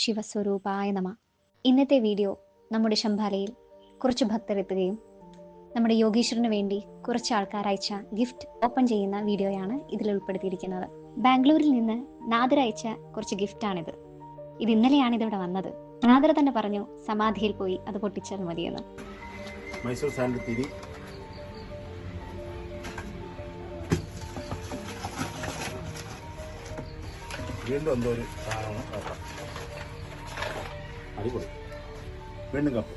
ശിവസ്വരൂപായ നമ. ഇന്നത്തെ വീഡിയോ നമ്മുടെ ശംഭാലയിൽ കുറച്ച് ഭക്തർ എത്തുകയും നമ്മുടെ യോഗീശ്വരന് വേണ്ടി കുറച്ച് ആൾക്കാർ അയച്ച ഗിഫ്റ്റ് ഓപ്പൺ ചെയ്യുന്ന വീഡിയോയാണ് ഇതിൽ ഉൾപ്പെടുത്തിയിരിക്കുന്നത്. ബാംഗ്ലൂരിൽ നിന്ന് നാദർ അയച്ച കുറച്ച് ഗിഫ്റ്റാണിത് ഇത് ഇന്നലെയാണ് ഇതിവിടെ വന്നത്. നാദർ തന്നെ പറഞ്ഞു സമാധിയിൽ പോയി അത് പൊട്ടിച്ചാൽ മതിയെന്ന്. വീണ്ടും എന്തോ ഒരു സാധനമാണ് നോക്കാം അടിപൊളി വീണ്ടും കപ്പ്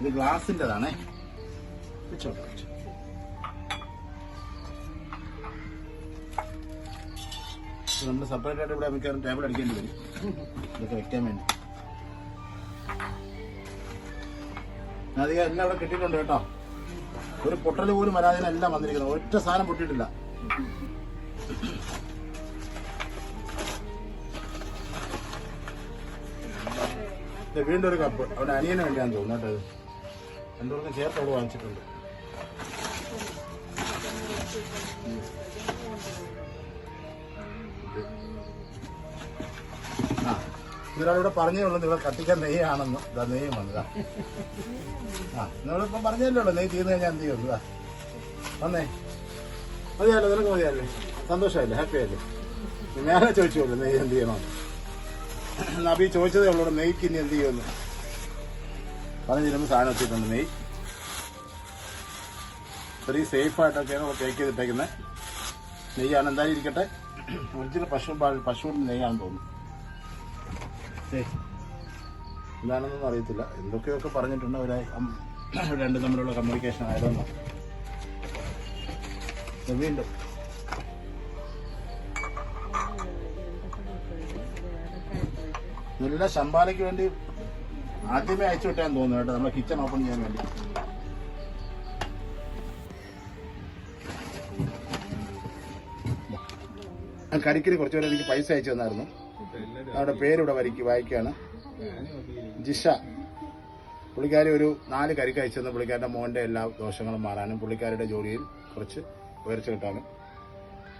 ഇത് ഗ്ലാസിന്റെതാണേ. വെച്ചോട്ടെ നമ്മൾ സെപ്പറേറ്റ് ആയിട്ട് ഇവിടെ മിക്കവാറും ടേബിൾ അടിക്കേണ്ടി വരും. ഇതൊക്കെ വെക്കാൻ വേണ്ടി. അധികം എല്ലാം അവിടെ കിട്ടിയിട്ടുണ്ട് കേട്ടോ. ഒരു പൊട്ടൽ പോലും വരാതെ എല്ലാം വന്നിരിക്കുന്നത്. ഒറ്റ സാധനം പൊട്ടിയിട്ടില്ല. വീണ്ടും ഒരു കപ്പ് അവിടെ അനിയന് വേണ്ടിയാന്ന് തോന്നുന്നു കേട്ടോ രണ്ടുപേർക്കും ചേർത്ത് അവിടെ വാങ്ങിച്ചിട്ടുണ്ട്. ആ ഇതൊരാളിവിടെ പറഞ്ഞേ ഉള്ളൂ നിങ്ങൾ കത്തിക്കാൻ നെയ്യാണെന്ന്. ഇതാ നെയ്യ് വന്നതാ ആ നിങ്ങളിപ്പം പറഞ്ഞല്ലേ ഉള്ളൂ നെയ്യ് തീർന്നു കഴിഞ്ഞാൽ എന്ത് ചെയ്യുന്നു ഇതാ വന്നേ. മതിയല്ലോ നിനക്ക് മതിയല്ലേ സന്തോഷമല്ലേ ഹാപ്പി അല്ലേ ഞാനേ ചോദിച്ചോളൂ നെയ്യ് എന്ത് ചെയ്യണമെന്ന് നബി ചോദിച്ചതേ ഉള്ളൂ നെയ്ക്ക് ഇനി എന്ത് ചെയ്യുമെന്ന്. പറഞ്ഞു തരുമ്പോൾ സാധനം എത്തിയിട്ടുണ്ട് നെയ് ഇത്രയും സേഫായിട്ടൊക്കെയാണ് നമ്മൾ തേക്ക് ചെയ്തിട്ടേക്കുന്നത് നെയ്യാണ് എന്തായാലും ഇരിക്കട്ടെ. ഒറിജിനൽ പശു പശുവിന്റെ നെയ്യാണെന്ന് തോന്നുന്നു. എന്താണെന്നൊന്നും അറിയത്തില്ല. എന്തൊക്കെയൊക്കെ പറഞ്ഞിട്ടുണ്ട് അവരെ. രണ്ടും തമ്മിലുള്ള കമ്മ്യൂണിക്കേഷൻ ആയതെന്നാണ് വീണ്ടും നല്ല ശമ്പാലയ്ക്ക് വേണ്ടി ആദ്യമേ അയച്ചു വിട്ടാൻ തോന്നുന്നു കേട്ടോ. നമ്മുടെ കിച്ചൺ ഓപ്പൺ ചെയ്യാൻ വേണ്ടി. കരിക്കിന് കുറച്ചു പേര് എനിക്ക് പൈസ അയച്ചു തന്നായിരുന്നു. അവരുടെ പേരിവിടെ വരിക്ക് വായിക്കുകയാണ് ജിഷ പുള്ളിക്കാരി ഒരു നാല് കരിക്ക് അയച്ചു തന്നു. പുള്ളിക്കാരുടെ മോന്റെ എല്ലാ ദോഷങ്ങളും മാറാനും പുള്ളിക്കാരുടെ ജോലിയിൽ കുറച്ച് ഉയർച്ച കിട്ടാനും.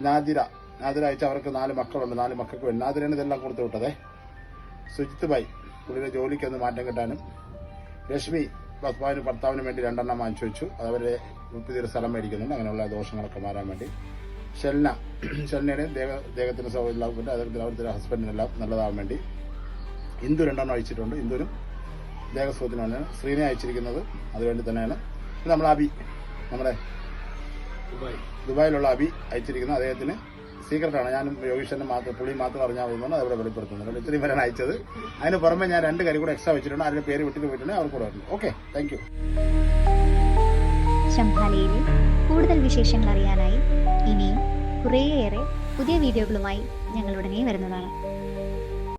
നാദിര നാദിര അയച്ച അവർക്ക് നാല് മക്കളുണ്ട്. നാല് മക്കൾക്ക് നാദിരാണ് ഇതെല്ലാം കൊടുത്തു വിട്ടതേ. സുജിത്ത് ഭായ് പുള്ളിയുടെ ജോലിക്ക് ഒന്ന് മാറ്റം കിട്ടാനും രശ്മി ഭർത്താവിന് ഭർത്താവിന് വേണ്ടി രണ്ടെണ്ണം വാങ്ങിച്ചു വെച്ചു അത് അവരെ പുതിയൊരു സ്ഥലം മേടിക്കുന്നുണ്ട്. അങ്ങനെയുള്ള ദോഷങ്ങളൊക്കെ മാറാൻ വേണ്ടി. ഷെൽന ഷെൽനയുടെ ദേഹ ദേഹത്തിന് സൗകര്യം വേണ്ടി അദ്ദേഹത്തിന് അവിടുത്തെ ഹസ്ബൻഡിനെല്ലാം നല്ലതാവാൻ വേണ്ടി ഇന്ദു രണ്ടെണ്ണം അയച്ചിട്ടുണ്ട് ഇന്ദുവിനും ദേഹസുഖത്തിനാണ് ശ്രീനെ അയച്ചിരിക്കുന്നത്. അതുവേണ്ടി തന്നെയാണ് നമ്മൾ അബി നമ്മുടെ ദുബായിലുള്ള അബി അയച്ചിരിക്കുന്നത്. അദ്ദേഹത്തിന് സീക്രട്ടാണ് ഞാനും യോഗീശ്വരനും മാത്രം പുള്ളി മാത്രം അറിഞ്ഞാൽ മതിയെന്നാണ് അവിടെ വെളിപ്പെടുത്തുന്നത് ഇത്രയും വരെ അയച്ചത്. അതിന് പുറമെ ഞാൻ രണ്ട് കരി കൂടെ എക്സ്ട്രാ വെച്ചിട്ടുണ്ട്. അതിന്റെ പേര് വിട്ടിട്ട് പോയിട്ടുണ്ട്. അവർ കൂടെ വരുന്നു ഓക്കെ താങ്ക് യു കൂടുതൽ വിശേഷങ്ങൾ അറിയാനായി ഇനിയും കുറേയേറെ പുതിയ വീഡിയോകളുമായി ഞങ്ങൾ ഉടനെ വരുന്നതാണ്.